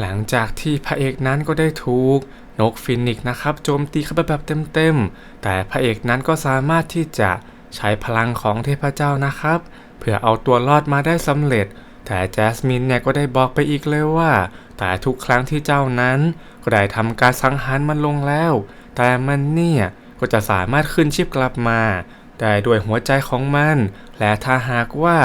หลังจากที่พระเอกนั้นก็ได้ถูกนกฟินิกซ์นะครับโจมตีเข้าไปแบบเต็มๆ แต่พระเอกนั้นก็สามารถที่จะใช้พลังของเทพเจ้านะครับ เพื่อเอาตัวรอดมาได้สำเร็จ แต่แจสมินเนี่ยก็ได้บอกไปอีกเลยว่า แต่ทุกครั้งที่เจ้านั้น ก็ได้ทำการสังหารมันลงแล้ว แต่มันเนี่ยก็จะสามารถขึ้นชีพกลับมา ได้ด้วยหัวใจของมัน และถ้าหากว่า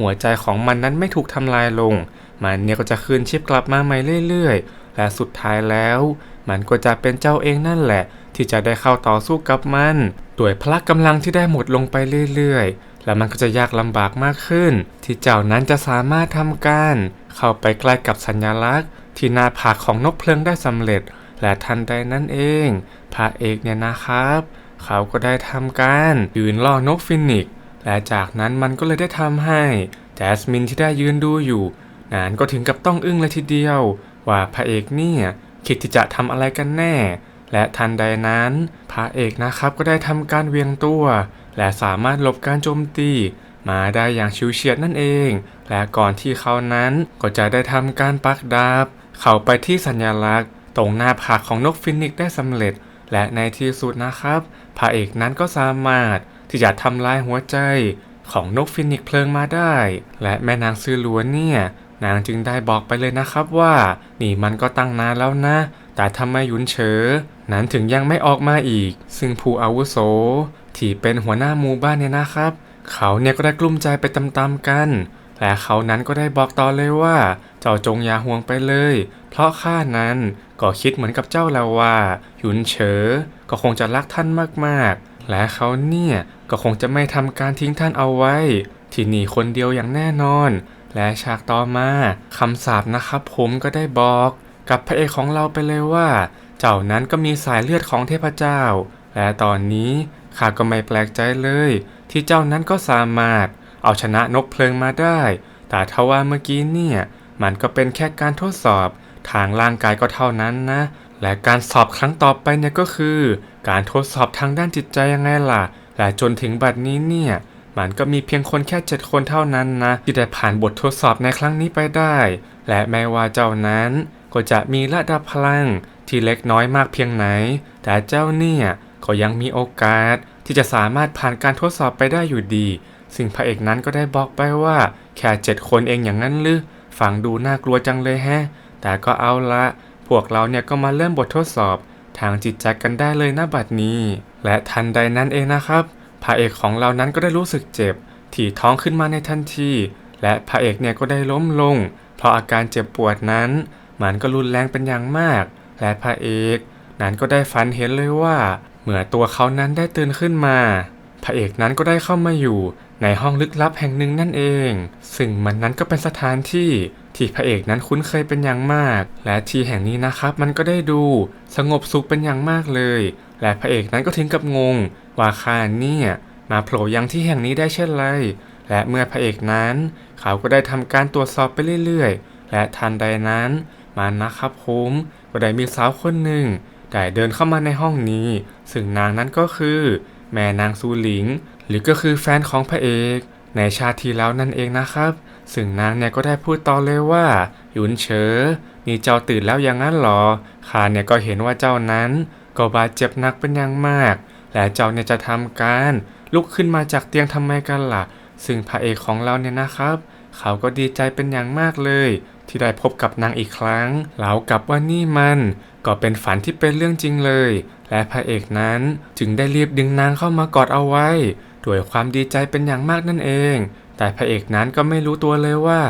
หัวใจของมันนั้นไม่ถูกทำลายลง มันเนี่ยก็จะคืนชีพกลับมาใหม่เรื่อยๆ และสุดท้ายแล้ว มันก็จะเป็นเจ้าเองนั่นแหละ ที่จะได้เข้าต่อสู้กับมันด้วยพละกำลังที่ได้หมดลงไปเรื่อยๆ แล้วมันก็จะยากลำบากมากขึ้น ที่เจ้านั้นจะสามารถทำการ เข้าไปใกล้กับสัญลักษณ์ ที่หน้าผากของนกเพลิงได้สำเร็จ และทันใดนั้นเอง พระเอกเนี่ยนะครับ เขาก็ได้ทำการยืนล่อนกฟินิกและจากนั้นมันก็เลยได้ทำให้แจสมินที่ได้ยืนดูอยู่ นานก็ถึงกับต้องอึ้งเลยทีเดียว ว่าพระเอกเนี่ยคิดที่จะทำอะไรกันแน่ และทันใดนั้น พระเอกนะครับก็ได้ทำการเวียงตัว และสามารถหลบการโจมตีมาได้อย่างชิวเฉียดนั่นเอง และก่อนที่เขานั้นก็จะได้ทำการปักดาบ เข้าไปที่สัญลักษณ์ ตรงหน้าผากของนกฟินิกได้สำเร็จ และในที่สุดนะครับ พระเอกนั้นก็สามารถที่จะทำลายหัวใจของนกฟินิกเพลิงมาได้ และแม่นางซื้อหลวนเนี่ย นางจึงได้บอกไปเลยนะครับว่า นี่มันก็ตั้งนานแล้วนะ แต่ทำไมยุนเฉอนั้นถึงยังไม่ออกมาอีก ซึ่งผู้อาวุโส ที่เป็นหัวหน้าหมู่บ้านเนี่ยนะครับ เขาเนี่ยก็ได้กลุ้มใจไปตามๆกัน และเขานั้นก็ได้บอกต่อเลยว่า เจ้าจงอย่าห่วงไปเลย เพราะข้านั้นก็คิดเหมือนกับเจ้าแล้วว่าหยุนเฉอ ก็คงจะรักท่านมากๆ และเขาเนี่ยก็คงจะไม่ทำการทิ้งท่านเอาไว้ ที่นี่คนเดียวอย่างแน่นอน และฉากต่อมาคำสาปนะครับผมก็ได้บอกกับพระเอกของเราไปเลยว่า เจ้านั้นก็มีสายเลือดของเทพเจ้า และตอนนี้ข้าก็ไม่แปลกใจเลย ที่เจ้านั้นก็สามารถเอาชนะนกเพลิงมาได้ แต่ทว่าเมื่อกี้เนี่ย มันก็เป็นแค่การทดสอบทางร่างกายก็เท่านั้นนะ และการสอบครั้งต่อไปเนี่ยก็คือ การทดสอบทางด้านจิตใจยังไงล่ะ และจนถึงบัดนี้เนี่ย มันก็มีเพียงคนแค่เจ็ดคนเท่านั้นนะ ที่ได้ผ่านบททดสอบในครั้งนี้ไปได้ และแม้ว่าเจ้านั้นก็จะมีระดับพลังที่เล็กน้อยมากเพียงไหน แต่เจ้าเนี่ยก็ยังมีโอกาสที่จะสามารถผ่านการทดสอบไปได้อยู่ดี ซึ่งพระเอกนั้นก็ได้บอกไปว่า แค่เจ็ดคนเองอย่างนั้นหรือฟังดูน่ากลัวจังเลยแฮะ แต่ก็เอาละ พวกเราเนี่ยก็มาเริ่มบททดสอบ ทางจิตใจกันได้เลยนะบัดนี้ และทันใดนั้นเองนะครับ พระเอกของเรานั้นก็ได้รู้สึกเจ็บที่ท้องขึ้นมาในทันที และพระเอกเนี่ยก็ได้ล้มลง เพราะอาการเจ็บปวดนั้น มันก็รุนแรงเป็นอย่างมาก และพระเอกนั้นก็ได้ฝันเห็นเลยว่า เมื่อตัวเขานั้นได้ตื่นขึ้นมา พระเอกนั้นก็ได้เข้ามาอยู่ในห้องลึกลับแห่งหนึ่งนั่นเอง ซึ่งมันนั้นก็เป็นสถานที่ที่พระเอกนั้นคุ้นเคยเป็นอย่างมาก และที่แห่งนี้นะครับ มันก็ได้ดูสงบสุขเป็นอย่างมากเลย และพระเอกนั้นก็ถึงกับงงว่าข้าเนี่ยมาโผล่ยังที่แห่งนี้ได้เช่นไร และเมื่อพระเอกนั้น เขาก็ได้ทำการตรวจสอบไปเรื่อยๆ และทันใดนั้นมันนะครับผมก็ได้มีสาวคนหนึ่งได้เดินเข้ามาในห้องนี้ ซึ่งนางนั้นก็คือ แม่นางซูหลิง หรือก็คือแฟนของพระเอก ในชาติที่แล้วนั่นเองนะครับ ซึ่งนางเนี่ยก็ได้พูดต่อเลยว่าหยุนเฉอนี่เจ้าตื่นแล้วอย่างนั้นหรอข้าเนี่ยก็เห็นว่าเจ้านั้น ก็บาดเจ็บหนักเป็นอย่างมาก และเจ้าเนี่ยจะทำการลุกขึ้นมาจากเตียงทำไมกันล่ะ ซึ่งพระเอกของเราเนี่ยนะครับ เขาก็ดีใจเป็นอย่างมากเลย ที่ได้พบกับนางอีกครั้งเล่ากับว่านี่มัน ก็เป็นฝันที่เป็นเรื่องจริงเลย และพระเอกนั้นจึงได้รีบดึงนางเข้ามากอดเอาไว้ด้วยความดีใจเป็นอย่างมากนั่นเอง แต่พระเอกนั้นก็ไม่รู้ตัวเลยว่า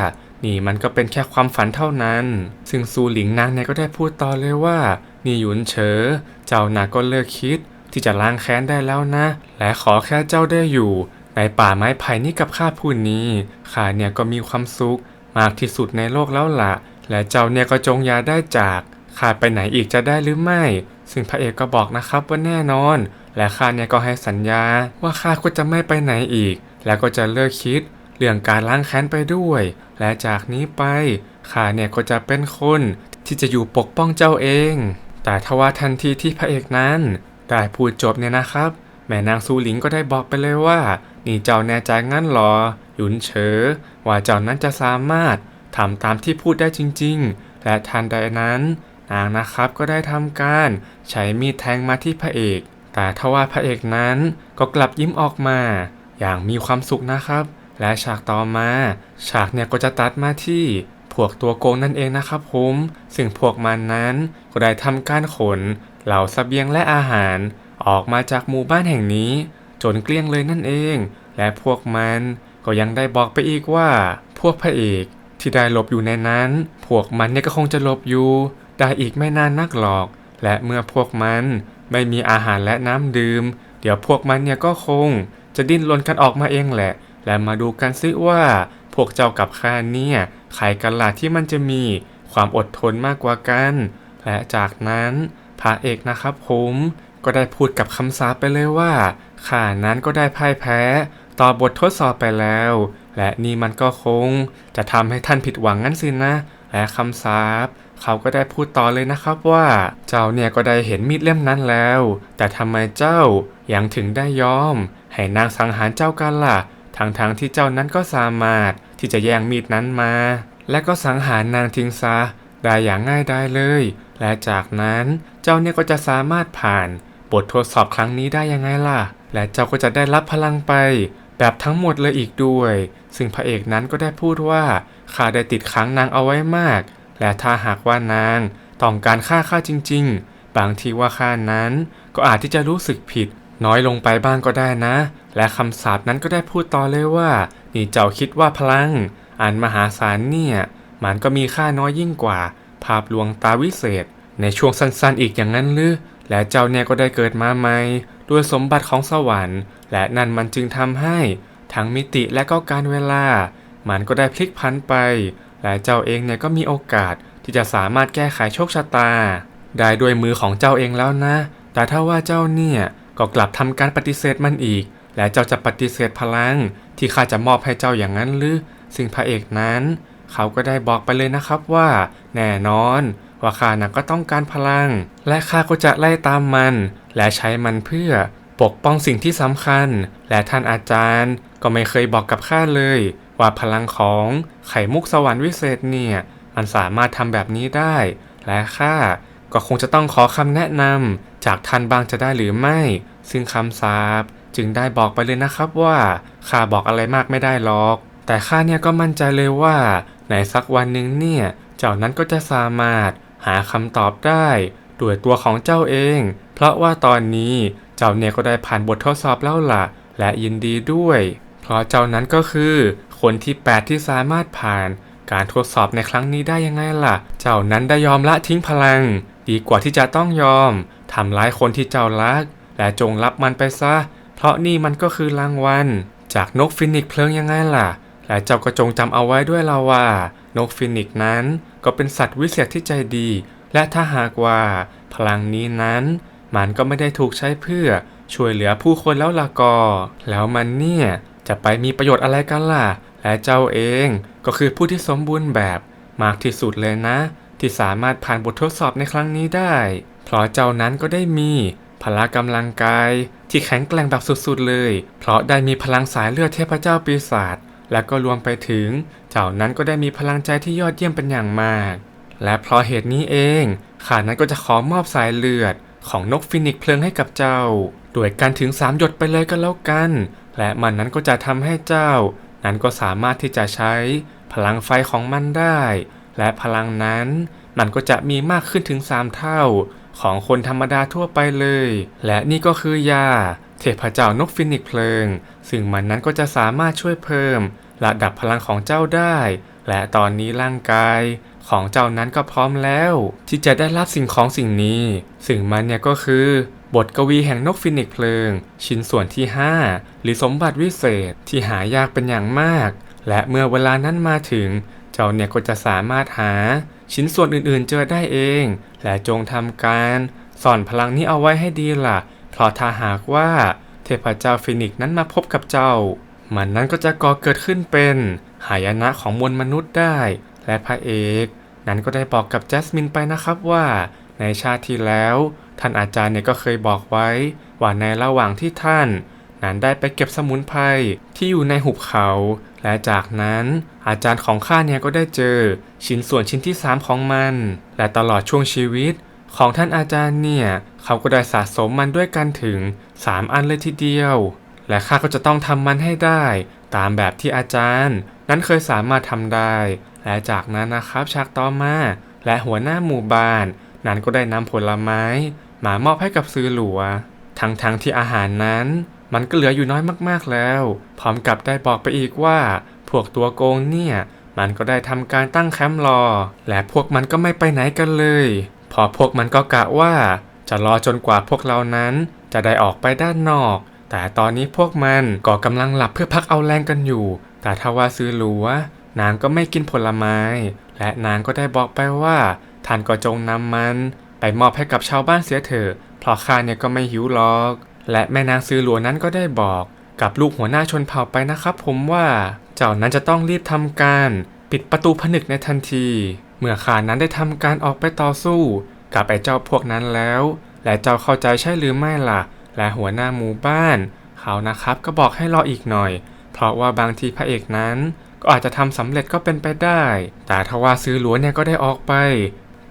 นี่มันก็เป็นแค่ความฝันเท่านั้น ซึ่งซูหลิงนางเนี่ยก็ได้พูดต่อเลยว่า นี่หยุนเฉอ เจ้านาก็เลิกคิดที่จะล้างแค้นได้แล้วนะ และขอแค่เจ้าได้อยู่ ในป่าไม้ไผ่นี้กับข้าผู้นี้ ข้าเนี่ยก็มีความสุข มากที่สุดในโลกแล้วละ่ะ และเจ้าเนี่ยก็จงยาได้จาก ข้าไปไหนอีกจะได้หรือไม่ ซึ่งพระเอกก็บอกนะครับว่าแน่นอน และข้าเนี่ยก็ให้สัญญาว่าข้าก็จะไม่ไปไหนอีก แล้วก็จะเลิกคิด เรื่องการล้างแค้นไปด้วย และจากนี้ไปข้าเนี่ยก็จะเป็นคนที่จะอยู่ปกป้องเจ้าเอง แต่ทว่าทันทีที่พระเอกนั้น ได้พูดจบเนี่ยนะครับ แม่นางซูหลิงก็ได้บอกไปเลยว่า นี่เจ้าแน่ใจงั้นหรอ หยุนเฉอ ว่าเจ้านั้นจะสามารถทำตามที่พูดได้จริง ๆ และทันใดนั้นนางนะครับก็ได้ทำการใช้มีดแทงมาที่พระเอก แต่ทว่าพระเอกนั้นก็กลับยิ้มออกมา อย่างมีความสุขนะครับ และฉากต่อมา ฉากเนี่ยก็จะตัดมาที่ พวกตัวโกงนั่นเองนะครับผมซึ่งพวกมันนั้นก็ได้ทำการขนเหล่าสเสบียงและอาหาร ออกมาจากหมู่บ้านแห่งนี้ จนเกลี้ยงเลยนั่นเอง และพวกมันก็ยังได้บอกไปอีกว่า พวกพระเอกที่ได้หลบอยู่ในนั้น พวกมันเนี่ยก็คงจะหลบอยู่ ได้อีกไม่นานนักหรอก และเมื่อพวกมันไม่มีอาหารและน้ำดื่ม เดี๋ยวพวกมันเนี่ยก็คง จะดิ้นรนกันออกมาเองแหละ และมาดูกันซิว่า พวกเจ้ากับข้าเนี่ย ใครกันล่ะที่มันจะมีความอดทนมากกว่ากัน และจากนั้นพระเอกนะครับผมก็ได้พูดกับคำสาปไปเลยว่าข้านั้นก็ได้พ่ายแพ้ ต่อบททดสอบไปแล้ว และนี่มันก็คง จะทำให้ท่านผิดหวังงั้นสินะ และคำสาปเขาก็ได้พูดต่อเลยนะครับว่า เจ้าเนี่ยก็ได้เห็นมีดเล่มนั้นแล้ว แต่ทำไมเจ้ายังถึงได้ยอม ให้นางสังหารเจ้ากันล่ะทั้งๆทที่เจ้านั้นก็สามารถ ที่จะแย่งมีดนั้นมา และก็สังหารนางทิงซะได้อย่างง่ายได้เลย และจากนั้นเจ้าเนี่ยก็จะสามารถผ่านบททดสอบครั้งนี้ได้ยังไงล่ะ และเจ้าก็จะได้รับพลังไป แบบทั้งหมดเลยอีกด้วย ซึ่งพระเอกนั้นก็ได้พูดว่าข้าได้ติดขังนางเอาไว้มาก และถ้าหากว่านางต้องการฆ่าข้าจริง ๆ บางทีว่าข้านั้นก็อาจที่จะรู้สึกผิด น้อยลงไปบ้างก็ได้นะ และคำสาปนั้นก็ได้พูดต่อเลยว่า นี่เจ้าคิดว่าพลัง อันมหาศาลเนี่ย มันก็มีค่าน้อยยิ่งกว่า ภาพลวงตาวิเศษ ในช่วงสั้นๆอีกอย่างนั้นหรือ และเจ้าเนี่ยก็ได้เกิดมาใหม่ด้วยสมบัติของสวรรค์ และนั่นมันจึงทำให้ ทั้งมิติและก็การเวลา มันก็ได้พลิกพันไป และเจ้าเองเนี่ยก็มีโอกาสที่จะสามารถแก้ไขโชคชะตา ได้ด้วยมือของเจ้าเองแล้วนะ แต่ถ้าว่าเจ้าเนี่ยก็กลับทำการปฏิเสธมันอีก และเจ้าจะปฏิเสธพลังที่ข้าจะมอบให้เจ้าอย่างนั้นหรือซึ่งพระเอกนั้น เขาก็ได้บอกไปเลยนะครับว่า แน่นอนว่าข้านะก็ต้องการพลัง และข้าก็จะไล่ตามมัน และใช้มันเพื่อปกป้องสิ่งที่สำคัญ และท่านอาจารย์ก็ไม่เคยบอกกับข้าเลย ว่าพลังของไข่มุกสวรรค์วิเศษเนี่ยมันสามารถทำแบบนี้ได้ และข้าก็คงจะต้องขอคำแนะนำจากท่านบางจะได้หรือไม่ ซึ่งคำสาป จึงได้บอกไปเลยนะครับว่าข้าบอกอะไรมากไม่ได้หรอก แต่ข้าเนี่ยก็มั่นใจเลยว่าในสักวันหนึ่งเนี่ยเจ้านั้นก็จะสามารถหาคำตอบได้ด้วยตัวของเจ้าเอง เพราะว่าตอนนี้เจ้าเนี่ยก็ได้ผ่านบททดสอบแล้วล่ะ และยินดีด้วย เพราะเจ้านั้นก็คือคนที่ 8 ที่สามารถผ่านการทดสอบในครั้งนี้ได้ยังไงล่ะ เจ้านั้นได้ยอมละทิ้งพลัง ดีกว่าที่จะต้องยอมทำร้ายคนที่เจ้ารัก และจงรับมันไปซะ เพราะนี่มันก็คือรางวัล จากนกฟินิกเพลิงยังไงล่ะ และเจ้าก็จงจำเอาไว้ด้วยล่ะว่า นกฟินิกนั้นก็เป็นสัตว์วิเศษที่ใจดี และถ้าหากว่า พลังนี้นั้น มันก็ไม่ได้ถูกใช้เพื่อช่วยเหลือผู้คนแล้วล่ะกอแล้วมันเนี่ยจะไปมีประโยชน์อะไรกันล่ะ และเจ้าเองก็คือผู้ที่สมบูรณ์แบบมากที่สุดเลยนะ ที่สามารถผ่านบททดสอบในครั้งนี้ได้ เพราะเจ้านั้นก็ได้มี พละกำลังกาย ที่แข็งแกร่งแบบสุดๆเลย เพราะได้มีพลังสายเลือดเทพเจ้าปีศาจและก็รวมไปถึงเจ้านั้นก็ได้มีพลังใจที่ยอดเยี่ยมเป็นอย่างมาก และเพราะเหตุนี้เองข้านั้นก็จะขอมอบสายเลือดของนกฟินิกเพลิงให้กับเจ้าโดยการถึงสามหยดไปเลยก็แล้วกัน และมันนั้นก็จะทำให้เจ้า นั้นก็สามารถที่จะใช้พลังไฟของมันได้ และพลังนั้นมันก็จะมีมากขึ้นถึง3เท่า ของคนธรรมดาทั่วไปเลย และนี่ก็คือยาเทพเจ้านกฟินิกเพลิง ซึ่งมันนั้นก็จะสามารถช่วยเพิ่ม ระดับพลังของเจ้าได้ และตอนนี้ร่างกายของเจ้านั้นก็พร้อมแล้ว ที่จะได้รับสิ่งของสิ่งนี้ สิ่งมันเนี่ยก็คือบทกวีแห่งนกฟินิกเพลิง ชิ้นส่วนที่ 5 หรือสมบัติวิเศษที่หายากเป็นอย่างมาก และเมื่อเวลานั้นมาถึง เจ้าเนี่ยก็จะสามารถหา ชิ้นส่วนอื่นๆเจอได้เอง และจงทำการสอนพลังนี้เอาไว้ให้ดีล่ะ เพราะถ้าหากว่าเทพเจ้าฟินิกซ์นั้นมาพบกับเจ้า มันนั้นก็จะก่อเกิดขึ้นเป็นหายนะของมวลมนุษย์ได้ และพระเอก นั้นก็ได้บอกกับแจสมินไปนะครับว่า ในชาติที่แล้ว ท่านอาจารย์เนี่ยก็เคยบอกไว้ ว่าในระหว่างที่ท่าน นั้นได้ไปเก็บสมุนไพรที่อยู่ในหุบเขา และจากนั้น อาจารย์ของข้าเนี่ยก็ได้เจอชิ้นส่วนชิ้นที่ 3 ของมัน และตลอดช่วงชีวิต ของท่านอาจารย์เนี่ย เขาก็ได้สะสมมันด้วยกันถึง 3 อันเลยทีเดียว และข้าก็จะต้องทำมันให้ได้ ตามแบบที่อาจารย์ นั้นเคยสามารถทำได้ และจากนั้นนะครับฉากต่อมาและหัวหน้าหมู่บ้าน นั้นก็ได้นำผลไม้ มามอบให้กับซื้อหลัว ทั้งๆทที่อาหารนั้น มันก็เหลืออยู่น้อยมากๆแล้ว พร้อมกับได้บอกไปอีกว่า พวกตัวโกงเนี่ยมันก็ได้ทำการตั้งแคมป์รอ และพวกมันก็ไม่ไปไหนกันเลย พอพวกมันก็กะว่า จะรอจนกว่าพวกเรานั้น จะได้ออกไปด้านนอก แต่ตอนนี้พวกมันก็กำลังหลับเพื่อพักเอาแรงกันอยู่ แต่ถ้าว่าซื้อหลัวนางก็ไม่กินผลไม้ และนางก็ได้บอกไปว่าท่านก็จงนำมัน ไปมอบให้กับชาวบ้านเสียเถอะ เพราะข้าเนี่ยก็ไม่หิวหรอก และแม่นางซื้อหลัวนั้นก็ได้บอก กับลูกหัวหน้าชนเผ่าไปนะครับผมว่า จ้านั้นจะต้องรีบทำการปิดประตูผนึกในทันที เมื่อขานั้นได้ทำการออกไปต่อสู้ กับไอ้เจ้าพวกนั้นแล้ว และเจ้าเข้าใจใช่หรือไม่ล่ะ และหัวหน้าหมู่บ้าน เขานะครับก็บอกให้รออีกหน่อย เพราะว่าบางทีพระเอกนั้น ก็อาจจะทำสำเร็จก็เป็นไปได้ แต่ทว่าซื้อหลวเนี่ยก็ได้ออกไป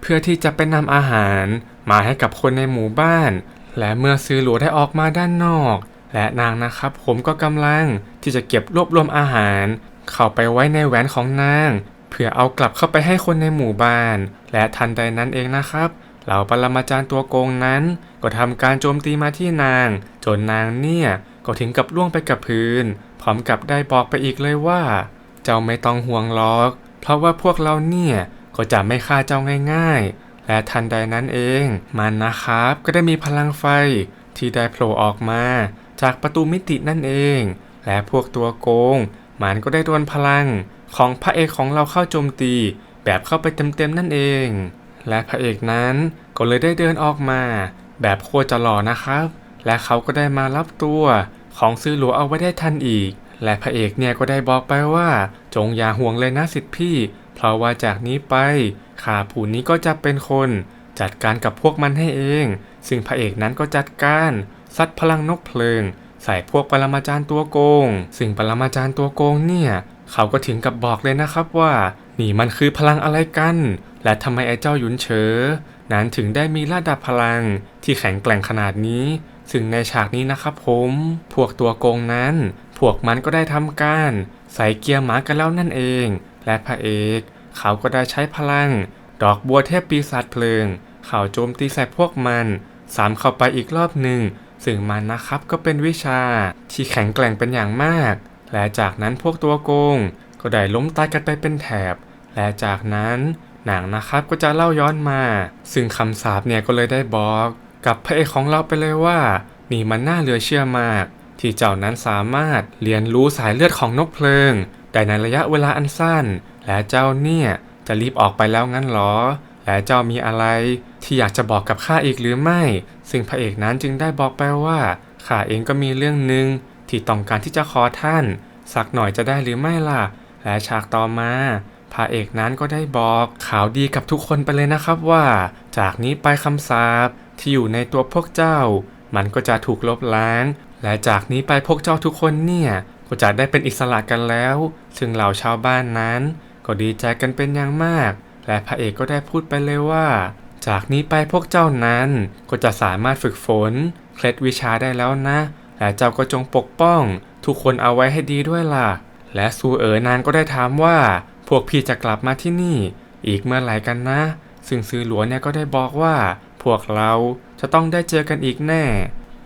เพื่อที่จะไปนำอาหาร มาให้กับคนในหมู่บ้าน และเมื่อซื้อหลวได้ออกมาด้านนอก และนางนะครับผมก็กำลังที่จะเก็บรวบรวมอาหาร เข้าไปไว้ในแหวนของนาง เพื่อเอากลับเข้าไปให้คนในหมู่บ้าน และทันใดนั้นเองนะครับเหล่าปรมาจารย์ตัวโกงนั้น ก็ทำการโจมตีมาที่นาง จนนางเนี่ยก็ถึงกับล่วงไปกับพื้น พร้อมกับได้บอกไปอีกเลยว่า เจ้าไม่ต้องห่วงหรอก เพราะว่าพวกเราเนี่ยก็จะไม่ฆ่าเจ้าง่าย ๆ และทันใดนั้นเอง มันนะครับก็ได้มีพลังไฟที่ได้โผล่ออกมา จากประตูมิตินั่นเอง และพวกตัวโกง มันก็ได้โดนพลังของพระเอกของเราเข้าโจมตี แบบเข้าไปเต็มๆนั่นเอง และพระเอกนั้นก็เลยได้เดินออกมา แบบโคตรจะหล่อนะครับ และเขาก็ได้มารับตัวของซื้อหลัวเอาไว้ได้ทันอีก และพระเอกเนี่ยก็ได้บอกไปว่า จงอย่าห่วงเลยนะสิทธิพี่ เพราะว่าจากนี้ไปข้าผู้นี้ก็จะเป็นคน จัดการกับพวกมันให้เอง ซึ่งพระเอกนั้นก็จัดการ ซัดพลังนกเพลิง ใส่พวกปรมาจารย์ตัวโกง ซึ่งปรมาจารย์ตัวโกงเนี่ยเขาก็ถึงกับบอกเลยนะครับว่านี่มันคือพลังอะไรกัน และทำไมไอ้เจ้าหยุนเฉอนั้นถึงได้มีระดับพลังที่แข็งแกร่งขนาดนี้ ซึ่งในฉากนี้นะครับผม พวกตัวโกงนั้น พวกมันก็ได้ทำการใส่เกียร์หมากันแล้วนั่นเอง และพระเอกเขาก็ได้ใช้พลัง ดอกบัวเทพปีศาจเพลิง เขาโจมตีใส่พวกมันสามเข้าไปอีกรอบหนึ่ง ซึ่งมันนะครับก็เป็นวิชาที่แข็งแกร่งเป็นอย่างมาก และจากนั้นพวกตัวโกง ก็ได้ล้มตายกันไปเป็นแถบ และจากนั้นหนังนะครับก็จะเล่าย้อนมา ซึ่งคำสาปเนี่ยก็เลยได้บอก กับพระเอกของเราไปเลยว่านี่มันน่าเหลือเชื่อมาก ที่เจ้านั้นสามารถเรียนรู้สายเลือดของนกเพลิงได้ในระยะเวลาอันสั้น และเจ้าเนี่ยจะรีบออกไปแล้วงั้นหรอ และเจ้ามีอะไรที่อยากจะบอกกับข้าอีกหรือไม่ ซึ่งพระเอกนั้นจึงได้บอกไปว่าข้าเองก็มีเรื่องหนึ่งที่ต้องการที่จะขอท่าน สักหน่อยจะได้หรือไม่ล่ะ และฉากต่อมาพระเอกนั้นก็ได้บอกข่าวดีกับทุกคนไปเลยนะครับว่า จากนี้ไปคำสาปที่อยู่ในตัวพวกเจ้า มันก็จะถูกลบล้าง และจากนี้ไปพวกเจ้าทุกคนเนี่ยก็จะได้เป็นอิสระกันแล้ว ซึ่งเหล่าชาวบ้านนั้น ก็ดีใจกันเป็นอย่างมาก และพระเอกก็ได้พูดไปเลยว่า จากนี้ไปพวกเจ้านั้นก็จะสามารถฝึกฝน เคล็ดวิชาได้แล้วนะ และเจ้าก็จงปกป้อง ทุกคนเอาไว้ให้ดีด้วยล่ะ และซูเอ๋อนางก็ได้ถามว่า พวกพี่จะกลับมาที่นี่ อีกเมื่อไหร่กันนะ ซึ่งซือหลวงเนี่ยก็ได้บอกว่า พวกเราจะต้องได้เจอกันอีกแน่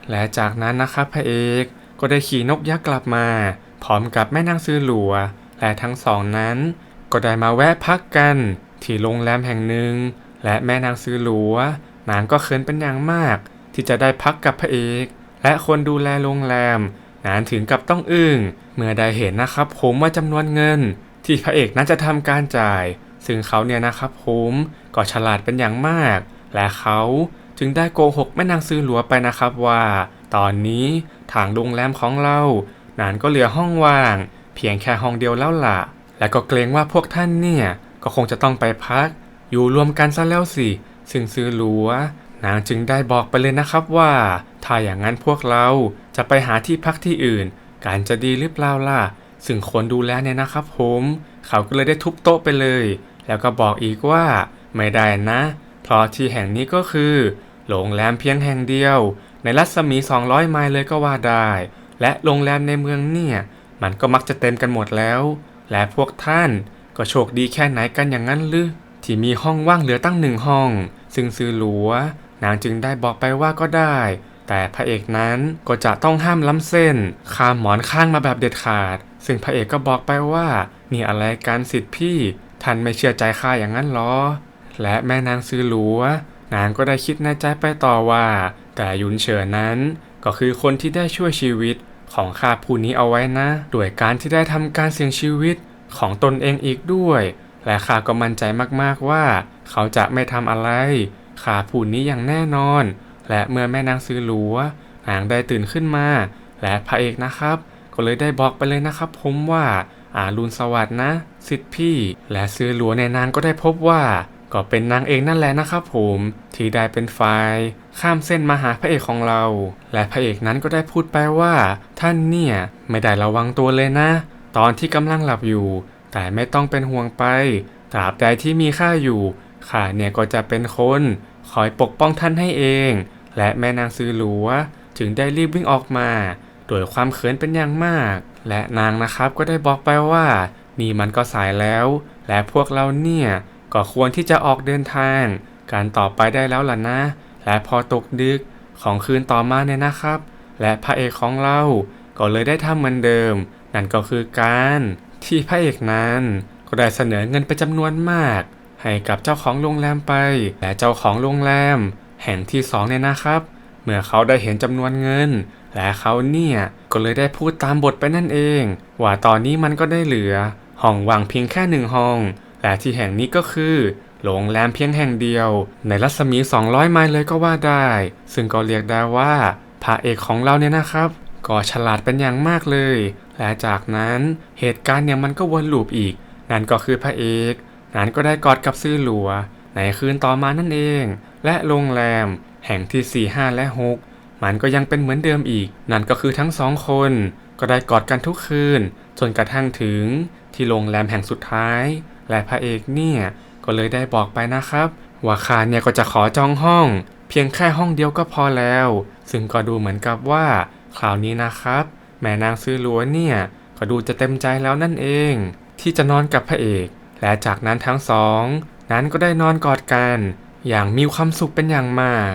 และจากนั้นนะครับพระเอกก็ได้ขี่นกยักษ์กลับมา พร้อมกับแม่นางซือหลัว และทั้งสองนั้น ก็ได้มาแวะพักกัน ที่โรงแรมแห่งหนึ่ง และแม่นางซื้อหลัวนางก็เขินเป็นอย่างมาก ที่จะได้พักกับพระเอก และคนดูแลโรงแรม นานถึงกับต้องอึ้งเมื่อได้เห็นนะครับผมว่าจำนวนเงิน ที่พระเอกนั้นจะทำการจ่าย ซึ่งเขาเนี่ยนะครับผมก็ฉลาดเป็นอย่างมาก และเขาจึงได้โกหกแม่นางซื้อหลัวไปนะครับว่า ตอนนี้ทางโรงแรมของเรา นานก็เหลือห้องว่าง เพียงแค่ห้องเดียวแล้วล่ะ และก็เกรงว่าพวกท่านเนี่ยก็คงจะต้องไปพัก อยู่รวมกันซะแล้วสิซึ่งซื้อหลัว นางจึงได้บอกไปเลยนะครับว่า ถ้าอย่างนั้นพวกเราจะไปหาที่พักที่อื่น การจะดีหรือเปล่าล่ะ ซึ่งคนดูแลเนี่ยนะครับผม เขาก็เลยได้ทุบโต๊ะไปเลย แล้วก็บอกอีกว่า ไม่ได้นะ เพราะที่แห่งนี้ก็คือ โรงแรมเพียงแห่งเดียว ในรัศมี 200 ไมล์เลยก็ว่าได้ และโรงแรมในเมืองเนี่ยมันก็มักจะเต็มกันหมดแล้ว และพวกท่านก็โชคดีแค่ไหนกันอย่างนั้นหรือ ที่มีห้องว่างเหลือตั้งหนึ่งห้อง ซึ่งซื้อหลัวนางจึงได้บอกไปว่าก็ได้ แต่พระเอกนั้นก็จะต้องห้ามล้ำเส้นข้ามหมอนข้างมาแบบเด็ดขาด ซึ่งพระเอกก็บอกไปว่านี่อะไรการสิทธิ์พี่ท่านไม่เชื่อใจข้าอย่างนั้นหรอ และแม่นางซื้อหลัวนางก็ได้คิดในใจไปต่อว่า แต่ยุนเฉินนั้นก็คือคนที่ได้ช่วยชีวิตของข้าผู้นี้เอาไว้นะ ด้วยการที่ได้ทำการเสี่ยงชีวิตของตนเองอีกด้วย และข้าก็มั่นใจมากๆว่า เขาจะไม่ทำอะไรข้าผู้นี้อย่างแน่นอน และเมื่อแม่นางซื้อหลัวนางได้ตื่นขึ้นมา และพระเอกนะครับ ก็เลยได้บอกไปเลยนะครับ ผมว่าอารุณสวัสดิ์นะ สิทธิพี่ และซื้อหลัวในนางก็ได้พบว่า ก็เป็นนางเองนั่นแหละนะครับผมที่ได้เป็นฝ่ายข้ามเส้นมาหาพระเอกของเรา และพระเอกนั้นก็ได้พูดไปว่า ท่านเนี่ยไม่ได้ระวังตัวเลยนะ ตอนที่กำลังหลับอยู่ แต่ไม่ต้องเป็นห่วงไป ตราบใดที่มีข้าอยู่ ข้าเนี่ยก็จะเป็นคน คอยปกป้องท่านให้เอง และแม่นางซื้อหลัว จึงได้รีบวิ่งออกมา โดยความเขินเป็นอย่างมาก และนางนะครับก็ได้บอกไปว่า นี่มันก็สายแล้ว และพวกเราเนี่ยก็ควรที่จะออกเดินทาง การต่อไปได้แล้วล่ะนะ และพอตกดึกของคืนต่อมาเนี่ยนะครับ และพระเอกของเรา ก็เลยได้ทำเหมือนเดิม นั่นก็คือการ ที่พระเอกนั้นก็ได้เสนอเงินไปจำนวนมาก ให้กับเจ้าของโรงแรมไป และเจ้าของโรงแรม แห่งที่สองเนี่ยนะครับ เมื่อเขาได้เห็นจำนวนเงิน และเขาเนี่ยก็เลยได้พูดตามบทไปนั่นเอง ว่าตอนนี้มันก็ได้เหลือ ห้องว่างเพียงแค่หนึ่งห้อง และที่แห่งนี้ก็คือโรงแรมเพียงแห่งเดียว ในรัศมี 200 ไมล์เลยก็ว่าได้ ซึ่งก็เรียกได้ว่าพระเอกของเราเนี่ยนะครับ ก็ฉลาดเป็นอย่างมากเลย และจากนั้นเหตุการณ์เนี่ยมันก็วนลูปอีก นั่นก็คือพระเอกนั้นก็ได้กอดกับซื่อหลัว ในคืนต่อมานั่นเอง และโรงแรม แห่งที่ 4 5 และ 6 มันก็ยังเป็นเหมือนเดิมอีก นั่นก็คือทั้งสองคน ก็ได้กอดกันทุกคืน จนกระทั่งถึงที่โรงแรมแห่งสุดท้าย และพระเอกเนี่ยก็เลยได้บอกไปนะครับ ว่าข้าเนี่ยก็จะขอจองห้อง เพียงแค่ห้องเดียวก็พอแล้ว ซึ่งก็ดูเหมือนกับว่าคราวนี้นะครับ แม่นางซื้อหลัวเนี่ย ก็ดูจะเต็มใจแล้วนั่นเอง ที่จะนอนกับพระเอก และจากนั้นทั้งสอง นั้นก็ได้นอนกอดกัน อย่างมีความสุขเป็นอย่างมาก